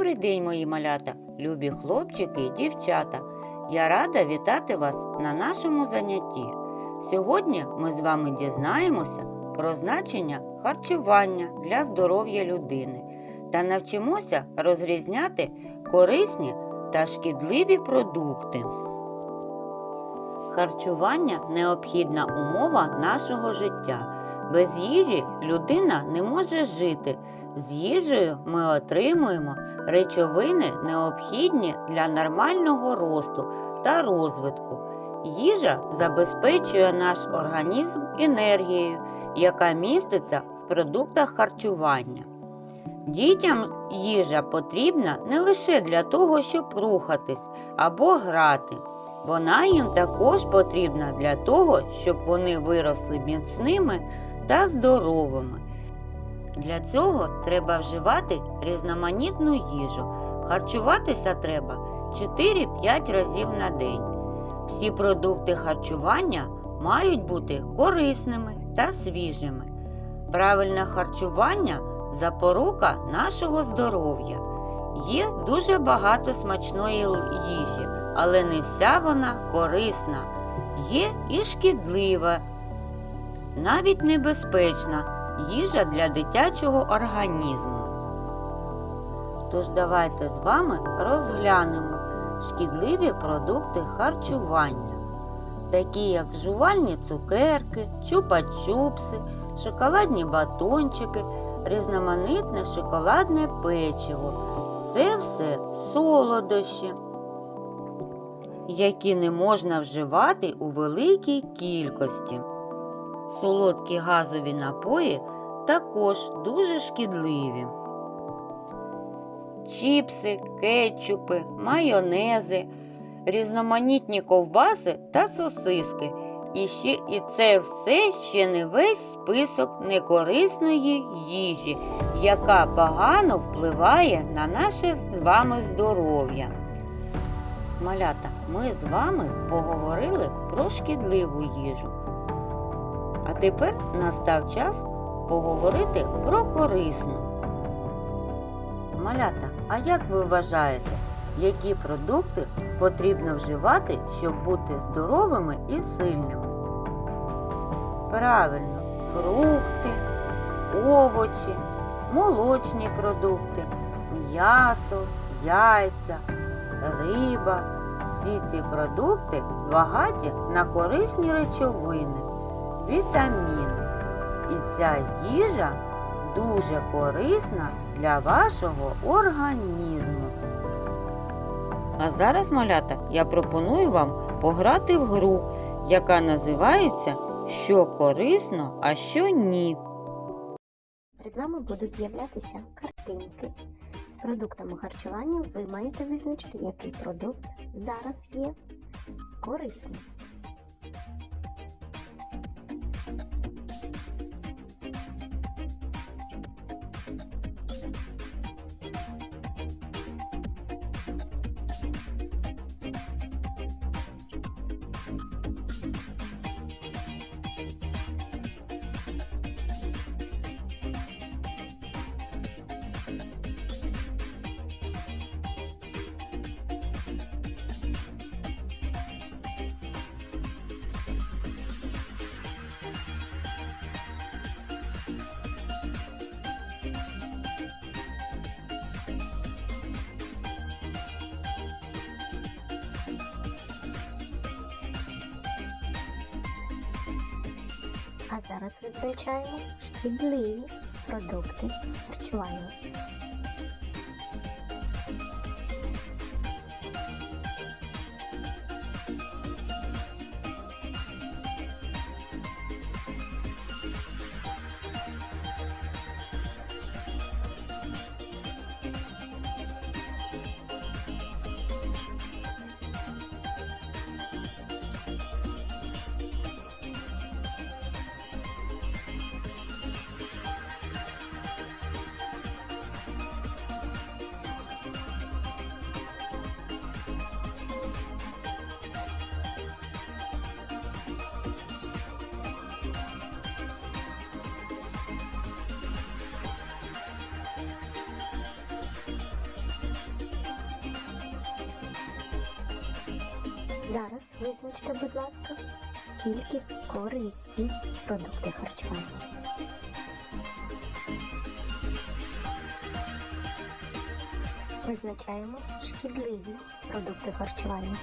Добрий день, мої малята, любі хлопчики і дівчата. Я рада вітати вас на нашому занятті. Сьогодні ми з вами дізнаємося про значення харчування для здоров'я людини та навчимося розрізняти корисні та шкідливі продукти. Харчування необхідна умова нашого життя. Без їжі людина не може жити. З їжею ми отримуємо речовини, необхідні для нормального росту та розвитку. Їжа забезпечує наш організм енергією, яка міститься в продуктах харчування. Дітям їжа потрібна не лише для того, щоб рухатись або грати. Вона їм також потрібна для того, щоб вони виросли міцними та здоровими. Для цього треба вживати різноманітну їжу. Харчуватися треба 4-5 разів на день. Всі продукти харчування мають бути корисними та свіжими. Правильне харчування запорука нашого здоров'я. Є дуже багато смачної їжі, але не вся вона корисна. Є і шкідлива, навіть небезпечна їжа для дитячого організму. Тож давайте з вами розглянемо шкідливі продукти харчування, такі як жувальні цукерки, чупа-чупси, шоколадні батончики, різноманітне шоколадне печиво. Це все солодощі, які не можна вживати у великій кількості. Солодкі газові напої також дуже шкідливі. Чіпси, кетчупи, майонези, різноманітні ковбаси та сосиски. І, ще, і це все ще не весь список некорисної їжі, яка погано впливає на наше з вами здоров'я. Малята, ми з вами поговорили про шкідливу їжу. А тепер настав час поговорити про корисну. Малята, а як ви вважаєте, які продукти потрібно вживати, щоб бути здоровими і сильними? Правильно, фрукти, овочі, молочні продукти, м'ясо, яйця, риба. Всі ці продукти багаті на корисні речовини вітаміни. І ця їжа дуже корисна для вашого організму. А зараз, малята, я пропоную вам пограти в гру, яка називається Що корисно, а що ні. Перед вами будуть з'являтися картинки. З продуктами харчування ви маєте визначити, який продукт зараз є корисним. А зараз визначаємо шкідливі продукти харчування. Зараз визначте, будь ласка, тільки корисні продукти харчування. Визначаємо шкідливі продукти харчування.